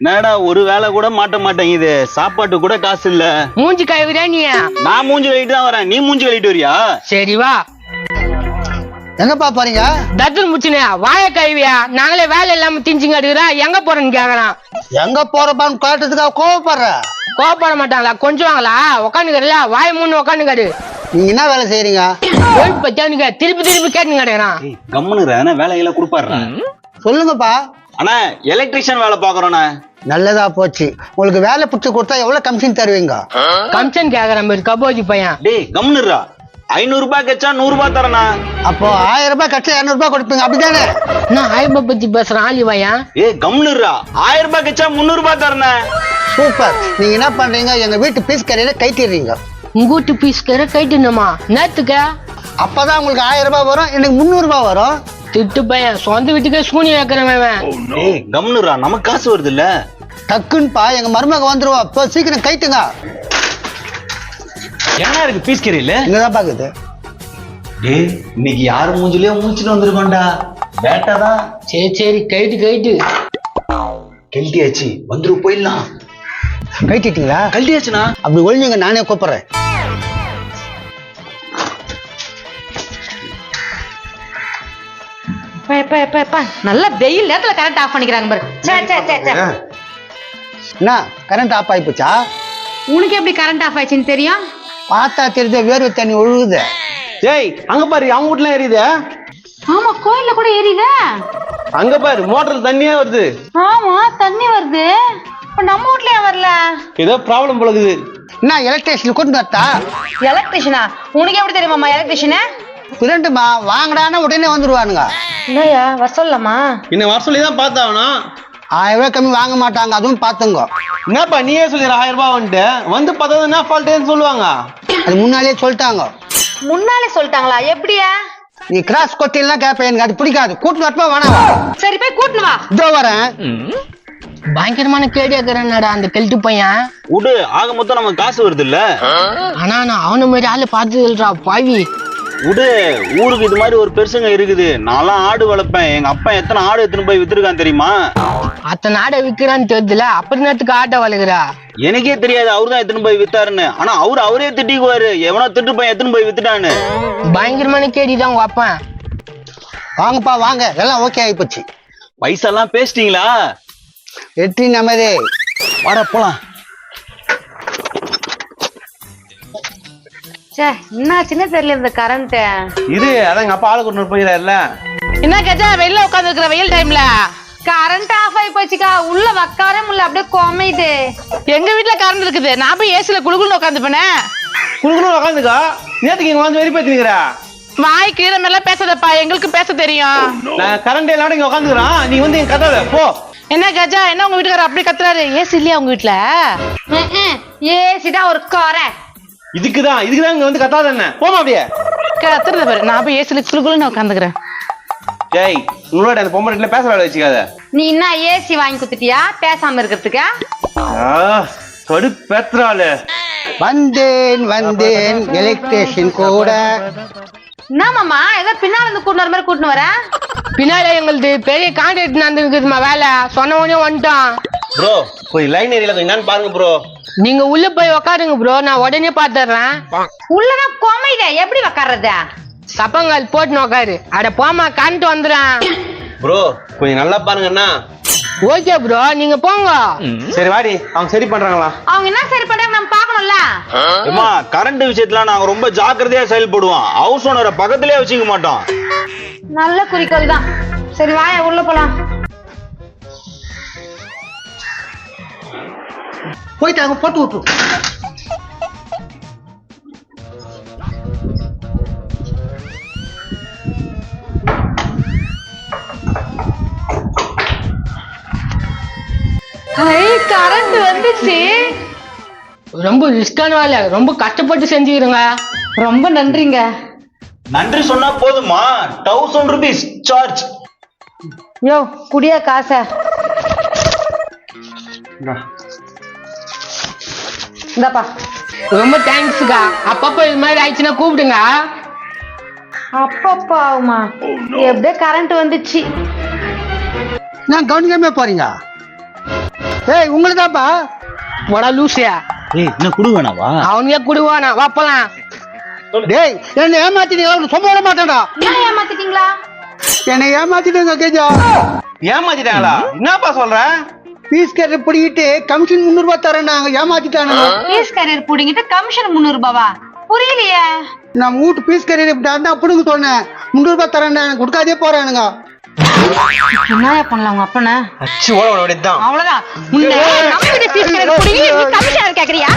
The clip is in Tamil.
என்னடா ஒரு வேலை கூட மாட்ட மாட்டேங்குது. சாப்பாட்டு கூட காசு இல்ல. மூஞ்சி கழுவுறியா நீ? நான் மூஞ்சி கழிட்டு தான் வரேன். நீ மூஞ்சி கழிட்டு வரியா? சரி வா. எங்கப்பா போறீங்க? தத்துன்னு முச்சுனே வாய கழுவியா? நாங்களே வேலை இல்லாம திஞ்சிங்க எடுக்கிறா எங்க போறேன்னு கேக்குறான். எங்க போறப்பான்னு கேட்டதுக்காக கோவப்படுற? கோவப்பட மாட்டாங்களா? கொஞ்சம் வாங்களா? உக்காந்துக்கிறல வாய மூணு உக்காந்துக்காரு. நீங்க என்ன வேலை செய்யறீங்க? பத்தியானுங்க திருப்பி திருப்பி கேட்டுன்னு கிடைக்கிறான். கம்முனுற வேலையெல்லாம் கொடுப்பாடுறா சொல்லுங்கப்பா. அண்ணா எலக்ட்ரிஷியன் வேலை பாக்குறோண்ணே நல்லதா போச்சு. உங்களுக்கு வேலை பிடிச்சி கொடுத்தா எவ்வளவு கமிஷன் தருவீங்க? கமிஷன் கேக்குறான் பாரு கபோஜி பையன். டேய் கம்முனுறா ஐநூறு ரூபாய் கச்சா நூறு ரூபாய் தரேண்ணா அப்போ ஆயிரம் ரூபாய் கட்ட இருநூறு ரூபாய் கொடுப்பீங்க அப்படிதானே நான் ஆயிரப்பா பத்தி பேசுறான் ஆலி பையன்? ஏய் கம்முனுறா ஆயிரம் ரூபாய் கச்சா முந்நூறு ரூபாய் தரேண்ணே சூப்பர். நீங்க என்ன பண்றீங்க? எங்க வீட்டு பீஸ் கரையில கைட்டிடுறீங்க உங்க வீட்டு பீஸ் கரை கைட்டுணுமா நேத்துக்க? அப்பதான் உங்களுக்கு ஆயிரம் ரூபாய் வரும் எனக்கு முந்நூறு ரூபாய் வரும். திட்டு பையன் சொந்த வீட்டுக்கே சூனி வைக்கிறவன் ஏய் கம்முனுறா நமக்கு காசு வருது இல்ல டக்குன்னுப்பா எங்க மருமக வந்துருவா. இப்போ சீக்கிரம் கைட்டுங்க என்ன இருக்கு பீஸ் கறியில இங்கதான் பாக்குது. டேய் இன்னைக்கு யாரு மூஞ்சிலயோ மூஞ்சிட்டு வந்திருக்கோண்டா வேட்டை தான். சரி சரி கைட்டு கைட்டு கெல்ட்டியாச்சு வந்துரு போயிடலாம். கைட்டிட்டீங்களா கல்ட்டியாச்சுண்ணா அப்படி ஒழிஞ்சுங்க நானே கூப்பிடுறேன். எப்பா, எப்பா, எப்பா, எப்பா. நல்ல வெயில் நேரத்துல கரண்ட் ஆஃப் பண்ணிக்கிறாங்க பாரு. சே, சே, சே, சே. என்ன கரண்ட் ஆஃப் ஆயிப்போச்சா? உனக்கு எப்படி கரண்ட் ஆஃப் ஆயிடுச்சுன்னு தெரியும்? பார்த்தா தெரிஞ்ச வேர்வை தண்ணி ஒழுகுது டேய் அங்க பாரு அவங்க வீட்டுல எரியுது. ஆமா கோயில்ல கூட எரியுதா. அங்க பாரு மோட்டர்ல தண்ணியே வருது. ஆமா தண்ணி வருது. இப்ப நம்ம வீட்ல ஏன் வரல? ஏதோ ப்ராப்ளம் போலக்குது என்ன எலக்ட்ரிஷியன் கொண்டு வரட்டா? எலக்ட்ரிஷனா உனக்கு எப்படி தெரியுமாமா எலக்ட்ரிஷியனு இரண்டுமா வாங்கடான்னா உடனே வந்துருவானுங்க. என்னய்யா வர சொல்லலாமா? இன்னும் வர சொல்லி தான் பார்த்தாகணும். ஆயிரம் ரூபாய் கம்மி வாங்க மாட்டாங்க அதுவும் பார்த்துங்க என்னப்பா நீயே சொல்லிடுற ஆயிரம் ரூபாய் வந்துட்டு? வந்து பார்த்தது என்ன ஃபால்ட்டுன்னு சொல்லுவாங்க? அது முன்னாலேயே சொல்லிட்டாங்க. முன்னாலே சொல்லிட்டாங்களா? எப்படியா? நீ கிராஸ் கொட்டிலாம் கேட்பேன் எனக்கு அது பிடிக்காது. கூட்டு வரப்பா வேணாம் சரி போய் கூட்டுனு வா. இதோ வரேன். பயங்கரமான கேடி இருக்கிறான்டா அந்த கெல்ட்டு பையன். விடு ஆக மொத்தம் நமக்கு காசு வருது இல்ல? ஆனா நான் அவன மாதிரி ஆளு பார்த்ததுல்றா பாவி. விடு ஊருக்கு இது மாதிரி ஒரு பெருசுங்க இருக்குது. நான்லாம் ஆடு வளர்ப்பேன். எங்க அப்பா எத்தனை ஆடு எடுத்துன்னு போய் வித்துருக்கான் தெரியுமா? அத்தனை ஆடை விக்கிறான்னு தெரியுதுல அப்படி நேரத்துக்கு ஆட்டை வளர்க்குறா? எனக்கே தெரியாது அவரு தான் எத்தனை போய் வித்தாருன்னு. ஆனா அவரு அவரே திட்டிக்குவாரு. எவனோ திட்டு போய் எத்தனை போய் வித்துட்டான்னு. பயங்கரமான கேடி தான் உங்க அப்பன் வாங்கப்பா வாங்க. எல்லாம் ஓகே ஆயிப்போச்சு பைசா பேசிட்டீங்களா? வெற்றி நமதே. வாடா போலாம். சே என்ன சின்ன தெரியல இந்த கரண்ட் இது அதான் எங்க அப்பா ஆளு கொண்டு போயிடாருல என்ன கஜா வெளில உட்காந்துருக்கிற வெயில் டைம்ல கரண்ட் ஆஃப் ஆயி போச்சுக்கா உள்ள உக்காரே முடியல அப்படியே கோமையுது எங்க வீட்ல கரண்ட் இருக்குது? நான் போய் ஏசில குளுகுள்னு உட்காந்து போனேன் குடுக்கணும் உட்காந்துக்கா நேத்துக்கு இங்க வந்து வெறி பேத்துனீங்கடா வாய் கீழே மேல பேசாதப்பா எங்களுக்கு பேச தெரியும். நான் கரண்ட் எல்லாம் இங்க உட்காந்துக்கிறான் நீ வந்து என் கதை போ. என்ன கஜா என்ன உங்க வீட்டுக்காரர் அப்படி கத்துறாரு? ஏசி இல்லையா உங்க வீட்ல? ஏசிடா ஒரு குறை. இதுக்குதான் இதுக்குதான் இங்க வந்து கத்தாத என்ன? போமா அப்படியே. கத்துறத பாரு. நான் போய் ஏசில குளுகுள்னு உட்காந்துக்கிறேன் டேய் உங்களோட அந்த பொம்பளை வீட்டுல பேச வேலை வச்சுக்காத. நீ என்ன ஏசி வாங்கி குத்துட்டியா? பேசாம இருக்கிறதுக்கு? கடு பெத்ராலு வந்தேன் வந்தேன் எலக்ட்ரிஷியன் கூட. என்ன மாமா ஏதோ பின்னால இருந்து கூட்டினு வர மாதிரி கூட்டினு வர? பின்னாடி எங்களுது பெரிய கான்ட்ராக்ட் நடந்துருக்குதுமா வேலை. சொன்ன உடனே வந்துட்டோம் ப்ரோ கொஞ்சம் லைன் ஏரியால கொஞ்சம் என்னன்னு பாருங்க ப்ரோ நீங்க உள்ள போய் உட்காருங்க ப்ரோ நான் உடனே பாத்துறேன். உள்ளதான் கோமையுதே எப்படி உக்காடுறது சப்பங்கால் போட்டு உட்காரு அட போமா கரண்ட் வந்துடுறேன் ப்ரோ கொஞ்சம் நல்லா பாருங்கண்ணா ஓகே ப்ரோ நீங்க போங்க. சரி வாடி. அவங்க சரி பண்றாங்களா? அவங்க என்ன சரி பண்றாங்க நம்ம பாக்கணும்ல ஏமா கரண்ட் விஷயத்துல நாங்க ரொம்ப ஜாக்கிரதையா செயல்படுவோம். ஹவுஸ் ஓனரை பக்கத்திலே வச்சுக்க மாட்டோம். நல்ல குறிக்கோள் தான். சரி வாய உள்ள போலாம். போயிட்டாங்க போட்டு விட்டு கரண்ட் வந்துச்சு. ரொம்ப ரிஸ்கான வேலை. ரொம்ப கஷ்டப்பட்டு செஞ்சுக்கிறேங்க ரொம்ப நன்றிங்க. நன்றி சொன்னா போதுமா? தௌசண்ட் ருபீஸ் சார்ஜ் யோ குடியா காசை. இந்தாப்பா. ரொம்ப தேங்க்ஸ்க்கா அப்பப்போ இது மாதிரி ஆயிடுச்சுன்னா கூப்பிடுங்க. அப்பப்பா ஆகுமா எப்படியே கரண்ட் வந்துச்சு. நான் கவனிக்காம போறீங்க. ஏய் உங்களுதாப்பா போடா லூசியா. ஏய் என்ன குடு வேணாவா அவனுக்கே குடுவானா வாப்பலாம் டேய் என்ன ஏமாத்திட்டீங்களா சும்மா விட மாட்டேன்டா. ஏன் ஏமாத்திட்டீங்களா? என்னை ஏமாத்திட்டீங்க கேஜா. ஏமாத்திட்டாங்களா? என்னப்பா சொல்ற? பீஸ் கேட்டு பிடிக்கிட்டு கமிஷன் முந்நூறு ரூபாய் தரேன் நாங்க. ஏமாத்திட்டானுங்க. பீஸ் கரியர் புடிங்கிட்டு கமிஷன் முந்நூறு ரூபாவா புரியலையே. நான் வீட்டு பீஸ் கறி நான் தான் பிடுங்க சொன்னேன். முந்நூறு ரூபாய் தரேன் எனக்கு கொடுக்காதே போறானுங்க. என்னயா பண்ணலாம் உங்க அப்பன? அச்சு ஓட அவ்வளவுதான். உன்னை நம்ம கிட்ட பீஸ் கரியர் புடிங்கி கமிஷனர் கேக்குறியா?